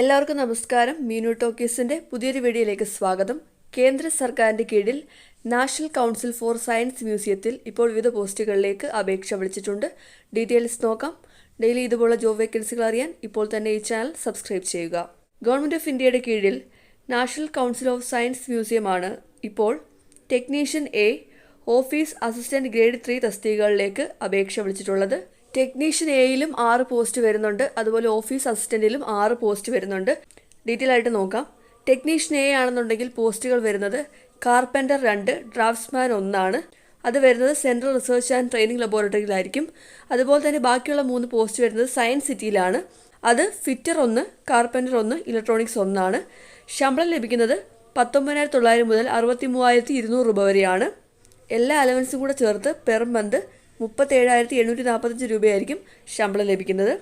എല്ലാവർക്കും നമസ്കാരം. മീനു ടോക്കീസിന്റെ പുതിയൊരു വീഡിയോയിലേക്ക് സ്വാഗതം. കേന്ദ്ര സർക്കാരിന്റെ കീഴിൽ നാഷണൽ കൗൺസിൽ ഫോർ സയൻസ് മ്യൂസിയത്തിൽ ഇപ്പോൾ വിവിധ പോസ്റ്റുകളിലേക്ക് അപേക്ഷ വിളിച്ചിട്ടുണ്ട്. ഡീറ്റെയിൽസ് നോക്കാം. ഡെയിലി ഇതുപോലുള്ള ജോബ് വേക്കൻസികൾ അറിയാൻ ഇപ്പോൾ തന്നെ ഈ ചാനൽ സബ്സ്ക്രൈബ് ചെയ്യുക. ഗവൺമെന്റ് ഓഫ് ഇന്ത്യയുടെ കീഴിൽ നാഷണൽ കൗൺസിൽ ഓഫ് സയൻസ് മ്യൂസിയമാണ് ഇപ്പോൾ technician A office assistant grade three തസ്തികകളിലേക്ക് അപേക്ഷ വിളിച്ചിട്ടുള്ളത്. ടെക്നീഷ്യൻ എയിലും ആറ് പോസ്റ്റ് വരുന്നുണ്ട്. അതുപോലെ ഓഫീസ് അസിസ്റ്റന്റിലും ആറ് പോസ്റ്റ് വരുന്നുണ്ട്. ഡീറ്റെയിൽ ആയിട്ട് നോക്കാം. ടെക്നീഷ്യൻ എ ആണെന്നുണ്ടെങ്കിൽ പോസ്റ്റുകൾ വരുന്നത് കാർപ്പന്റർ രണ്ട് ഡ്രാഫ്റ്റ്സ്മാൻ ഒന്നാണ്. അത് വരുന്നത് സെൻട്രൽ റിസർച്ച് ആൻഡ് ട്രെയിനിങ് ലബോറട്ടറിയിലായിരിക്കും. അതുപോലെ തന്നെ ബാക്കിയുള്ള മൂന്ന് പോസ്റ്റ് വരുന്നത് സയൻസ് സിറ്റിയിലാണ്. അത് ഫിറ്റർ ഒന്ന് കാർപ്പന്റർ ഒന്ന് ഇലക്ട്രോണിക്സ് ഒന്നാണ്. ശമ്പളം ലഭിക്കുന്നത് പത്തൊമ്പതിനായിരത്തി തൊള്ളായിരം മുതൽ അറുപത്തി മൂവായിരത്തി ഇരുന്നൂറ് രൂപ വരെയാണ്. എല്ലാ അലവൻസും കൂടെ ചേർത്ത് പെർ മന്ത് മുപ്പത്തേഴായിരത്തി എണ്ണൂറ്റി നാൽപ്പത്തഞ്ച് രൂപയായിരിക്കും ശമ്പളം ലഭിക്കുന്നത്.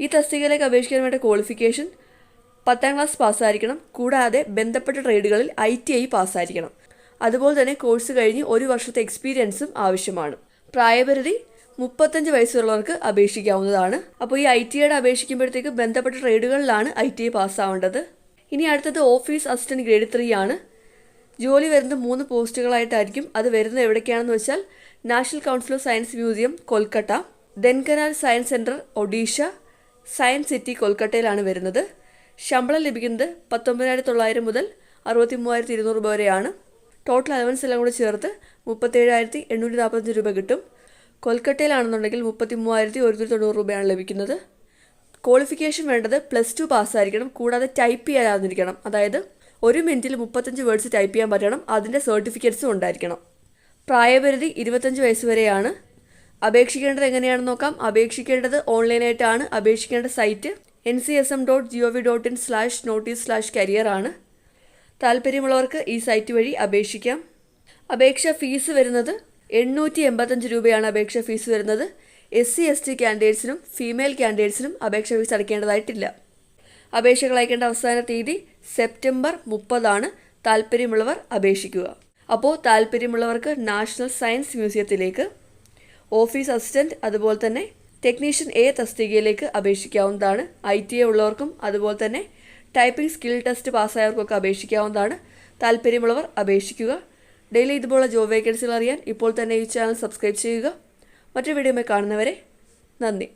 ഈ തസ്തികയിലേക്ക് അപേക്ഷിക്കാൻ വേണ്ട ക്വാളിഫിക്കേഷൻ പത്താം ക്ലാസ് പാസ്സായിരിക്കണം. കൂടാതെ ബന്ധപ്പെട്ട ട്രേഡുകളിൽ ഐ ടി ഐ പാസ്സായിരിക്കണം. അതുപോലെ തന്നെ കോഴ്സ് കഴിഞ്ഞ് ഒരു വർഷത്തെ എക്സ്പീരിയൻസും ആവശ്യമാണ്. പ്രായപരിധി മുപ്പത്തഞ്ച് വയസ്സുള്ളവർക്ക് അപേക്ഷിക്കാവുന്നതാണ്. അപ്പോൾ ഈ ഐ ടി ഐയുടെ അപേക്ഷിക്കുമ്പോഴത്തേക്ക് ബന്ധപ്പെട്ട ട്രേഡുകളിലാണ് ഐ ടി ഐ പാസ്സാവേണ്ടത്. ഇനി അടുത്തത് ഓഫീസ് അസിസ്റ്റന്റ് ഗ്രേഡ് ത്രീ ആണ്. ജോലി വരുന്നത് മൂന്ന് പോസ്റ്റുകളായിട്ടായിരിക്കും അത് വരുന്നത് എവിടേക്കാണെന്ന് വെച്ചാൽ national council of science museum Kolkata. Dhenkanal science centre Odisha. Science city കൊൽക്കട്ടയിലാണ് വരുന്നത്. ശമ്പളം ലഭിക്കുന്നത് പത്തൊമ്പതിനായിരത്തി തൊള്ളായിരം മുതൽ അറുപത്തി മൂവായിരത്തി ഇരുന്നൂറ് രൂപ വരെയാണ്. ടോട്ടൽ അലവൻസ് എല്ലാം കൂടി ചേർത്ത് മുപ്പത്തേഴായിരത്തി എണ്ണൂറ്റി നാൽപ്പത്തഞ്ച് രൂപ കിട്ടും. കൊൽക്കട്ടയിലാണെന്നുണ്ടെങ്കിൽ മുപ്പത്തി മൂവായിരത്തി ഒരുന്നൂറ്റി തൊണ്ണൂറ് രൂപയാണ് ലഭിക്കുന്നത്. ക്വാളിഫിക്കേഷൻ വേണ്ടത് പ്ലസ് ടു പാസ്സായിരിക്കണം. കൂടാതെ ടൈപ്പ് ചെയ്യാതിരിക്കണം. അതായത് ഒരു മിനിറ്റിൽ മുപ്പത്തഞ്ച് വേർഡ്സ് ടൈപ്പ് ചെയ്യാൻ പറ്റണം. അതിന്റെ സർട്ടിഫിക്കറ്റ്സും ഉണ്ടായിരിക്കണം. പ്രായപരിധി ഇരുപത്തഞ്ച് വയസ്സ് വരെയാണ്. അപേക്ഷിക്കേണ്ടത് എങ്ങനെയാണെന്ന് നോക്കാം. അപേക്ഷിക്കേണ്ടത് ഓൺലൈനായിട്ടാണ്. അപേക്ഷിക്കേണ്ട site N C S M dot G O V dot in slash notice slash career ആണ്. താല്പര്യമുള്ളവർക്ക് ഈ സൈറ്റ് വഴി അപേക്ഷിക്കാം. അപേക്ഷ ഫീസ് വരുന്നത് എണ്ണൂറ്റി എൺപത്തഞ്ച് രൂപയാണ് അപേക്ഷ ഫീസ് വരുന്നത്. എസ് സി എസ് ടി ക്യാൻഡിഡേറ്റ്സിനും ഫീമെയിൽ ക്യാൻഡിഡേറ്റ്സിനും അപേക്ഷ ഫീസ് അടയ്ക്കേണ്ടതായിട്ടില്ല. അപേക്ഷകൾ അയക്കേണ്ട അവസാന തീയതി സെപ്റ്റംബർ മുപ്പതാണ്. താല്പര്യമുള്ളവർ അപേക്ഷിക്കുക. അപ്പോൾ താല്പര്യമുള്ളവർക്ക് നാഷണൽ സയൻസ് മ്യൂസിയത്തിലേക്ക് ഓഫീസ് അസിസ്റ്റന്റ് അതുപോലെ തന്നെ ടെക്നീഷ്യൻ എ തസ്തികയിലേക്ക് അപേക്ഷിക്കാവുന്നതാണ്. ഐ ടി എ ഉള്ളവർക്കും അതുപോലെ തന്നെ ടൈപ്പിംഗ് സ്കിൽ ടെസ്റ്റ് പാസ്സായവർക്കൊക്കെ അപേക്ഷിക്കാവുന്നതാണ്. താല്പര്യമുള്ളവർ അപേക്ഷിക്കുക. ഡെയിലി ഇതുപോലുള്ള ജോബ് വേക്കൻസികൾ അറിയാൻ ഇപ്പോൾ തന്നെ ഈ ചാനൽ സബ്സ്ക്രൈബ് ചെയ്യുക. മറ്റൊരു വീഡിയോമായി കാണുന്നവരെ നന്ദി.